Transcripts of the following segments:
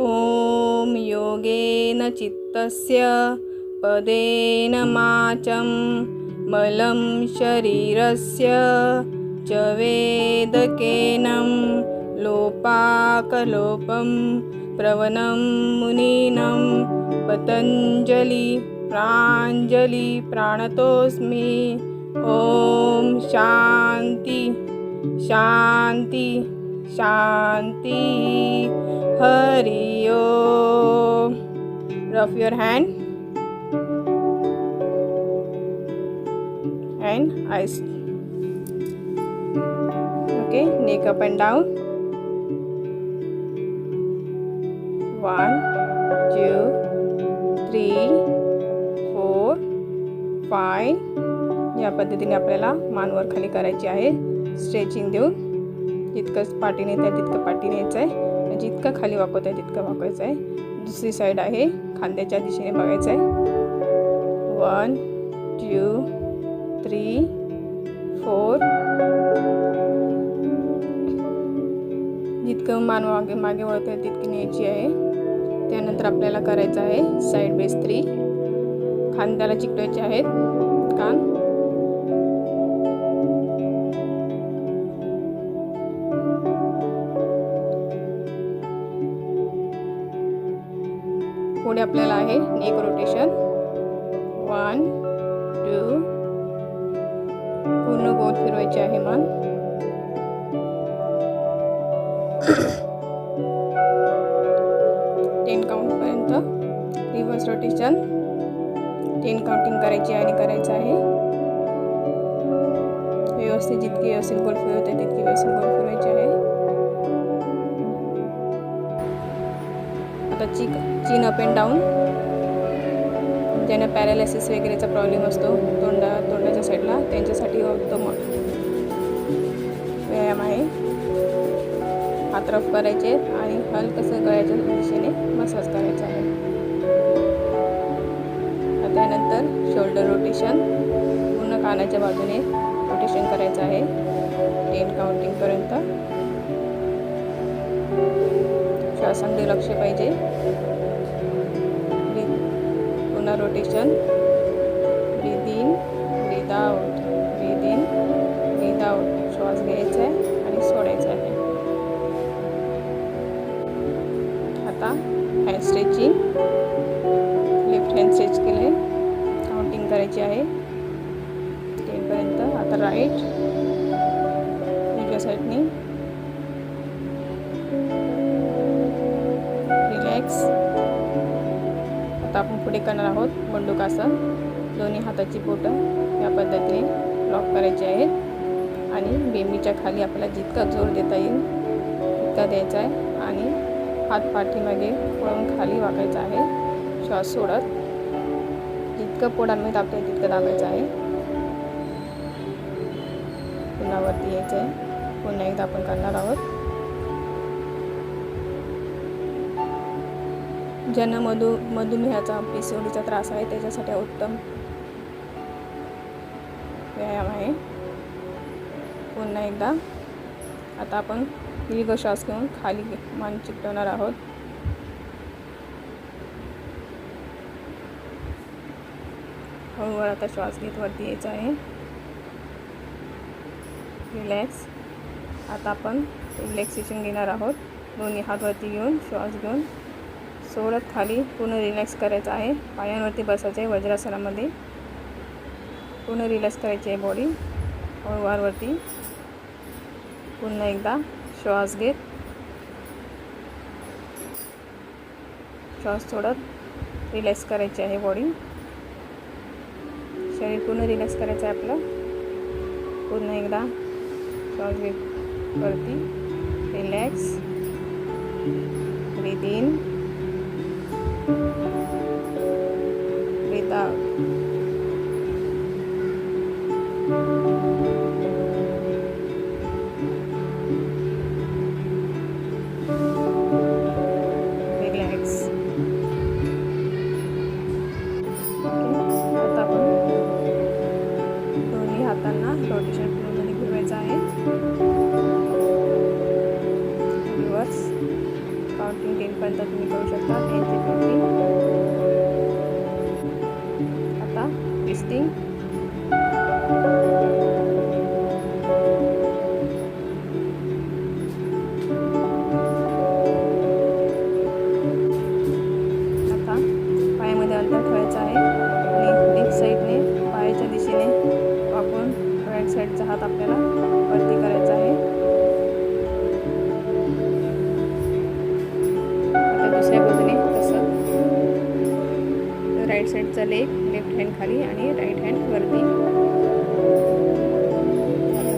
ॐ योगेन चित्तस्य पदेन माचं मलं शरीरस्य च वेदकेनं लोपाकलोपं प्रवनं मुनीनं पतञ्जलि प्राञ्जलि प्राणतोऽस्मि। ॐ शान्ति शान्ति शान्ति। हरिओ rub your hand and eyes okay neck up and down one two three four five या पद्धतीने आपल्याला मानवर खाली करायची आहे. स्ट्रेचिंग देऊन. जितकं पाठीने येत आहे तितकं पाठीने यायचं आहे जितका खाली वाकवत आहे तितकं वाकवायचं आहे. दुसरी साईड आहे खांद्याच्या दिशेने बघायचं आहे. वन टू थ्री फोर जितकं मान मागे मागे वळत आहे तितकी न्यायची आहे. त्यानंतर आपल्याला करायचं आहे साईड बेस थ्री खांद्याला चिकटायचे आहेत कान. पुढे आपल्याला आहे नेक रोटेशन वन टू पूर्ण गोल फिरवायचे आहे मान. टेन काउंटपर्यंत रिव्हर्स रोटेशन टेन काउंटिंग करायची आणि करायचं आहे. व्यवस्थित जितकी असेल गोल फिरवते तितकी व्यवस्थित गोल फिरवायची आहे. आता चीक चीन अप अँड डाऊन ज्यांना पॅरालायसिस वगैरेचा प्रॉब्लेम असतो तोंडा तोंडाच्या साईडला त्यांच्यासाठी उत्तम व्यायाम आहे. हात रफ करायचे आणि हलकसं गळ्याच्या दिशेने मसाज करायचा आहे. त्यानंतर शोल्डर रोटेशन पूर्ण कानाच्या बाजूने रोटेशन करायचं आहे. टेन काउंटिंगपर्यंत श्वासांकडे लक्ष पाहिजे. पुन्हा rotation breathe in breathe out breathe in breathe out श्वास घ्यायचा आहे आणि सोडायचा आहे. आता hand stretching left hand stretch केले काउंटिंग करायची आहे. टेनपर्यंत आता राईट रिलॅक्स आता आपण पुढे करणार आहोत बंडूकासन दोन्ही हाताची बोटं या पद्धतीने लॉक करायची आहेत. आणि बेंबीच्या खाली आपल्याला जितका जोर देता येईल तितका द्यायचा आहे. आणि हात पाठीमागे पळून खाली वाकायचा आहे. श्वास सोडत. जितकं पोडांमध्ये दाबता येईल तितकं दाबायचं आहे. पुन्हा वरती यायचं आहे पुन्हा एकदा आपण करणार आहोत. ज्यांना मधु मधुमेहाचा पी सी ओडीचा त्रास आहे त्याच्यासाठी उत्तम व्यायाम आहे. पुन्हा एकदा आता आपण दीर्घ श्वास घेऊन खाली मान चिकटवणार आहोत. हळूहळू आता श्वास घेत वरती यायचा आहे. रिलॅक्स आता आपण रिलॅक्सेशन घेणार आहोत. दोन्ही हात वरती घेऊन श्वास घेऊन सोडत खाली पूर्ण रिलॅक्स करायचं आहे. पायांवरती बसायचं आहे वज्रासनामध्ये. पूर्ण रिलॅक्स करायची आहे बॉडी वारवरती पुन्हा एकदा श्वास घेत. श्वास सोडत रिलॅक्स करायची आहे बॉडी शरीर पूर्ण रिलॅक्स करायचं आहे आपलं. पुन्हा एकदा श्वास घेत. वरती relax breathe in relax right hand वरती.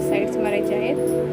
साईड्स मारायचे आहेत.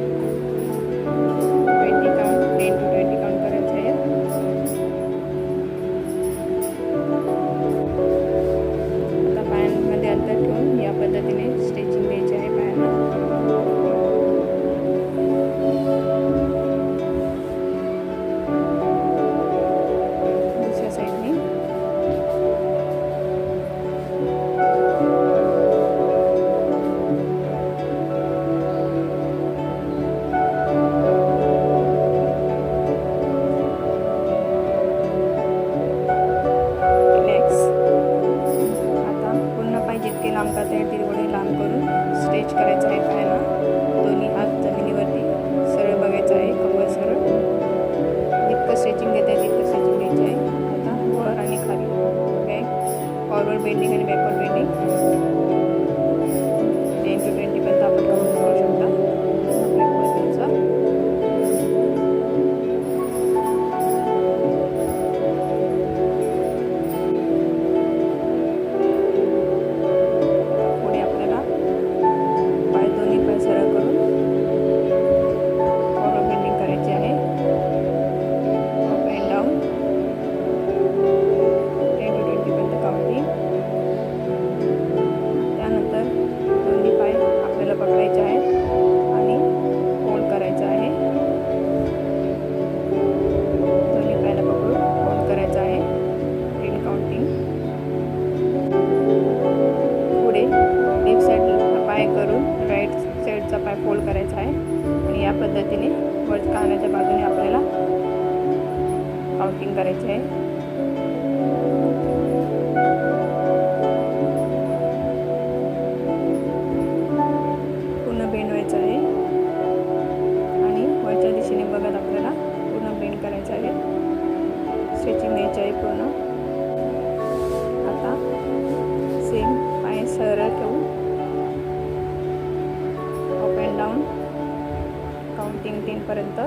तीन तीनपर्यंत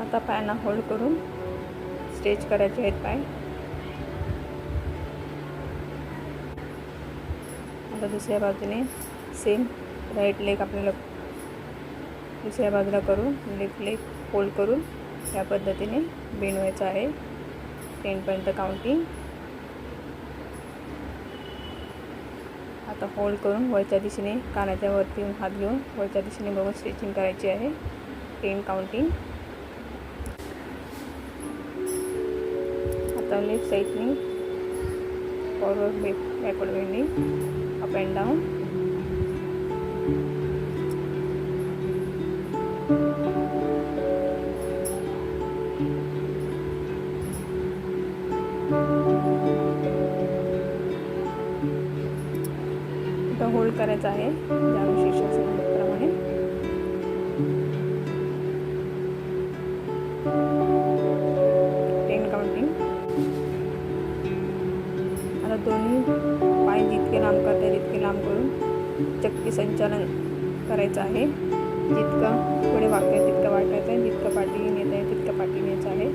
आता पायांना होल्ड करून स्टेच करायचे आहेत पाय. आता दुसऱ्या बाजूने सेम राईट लेग आपल्याला दुसऱ्या बाजूला करून लेफ्ट लेग फोल्ड करून या पद्धतीने बिनवायचं आहे. टेनपर्यंत काउंटिंग आता होल्ड करून वरच्या दिशेने कानाच्या वरती हात घेऊन वरच्या दिशेने बघून स्टिचिंग करायची आहे. टेन काउंटिंग आता लेफ्ट साईडने forward backward bending up and down करायचं आहे जाणू शीर्षासनाप्रमाणे टेन काउंटिंग आता दोन्ही पाय जितके लांब करता येईल तितके लांब करून चक्की संचालन करायचं आहे. जितकं पुढे वाकता येईल तितकं वाटायचं आहे जितकं पाठी नेता येईल तितकं पाठी न्यायचं आहे.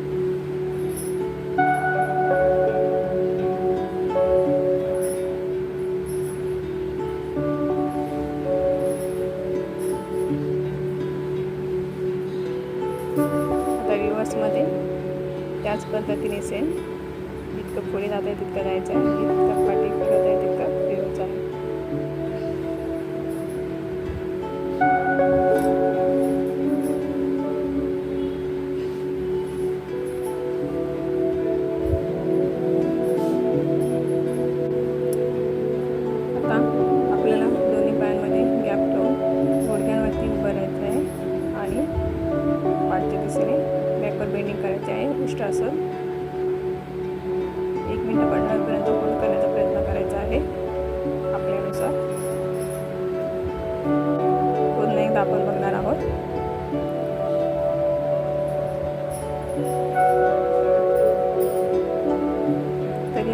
त्याच पद्धतीने सेम जितकं पुढे जात आहे तितकं जायचं आहे जितकं पाठी करत आहे तितकं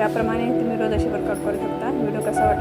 याप्रमाणे तुम्ही रोज असे वर्कआउट करू शकता. व्हिडिओ कसा वाटला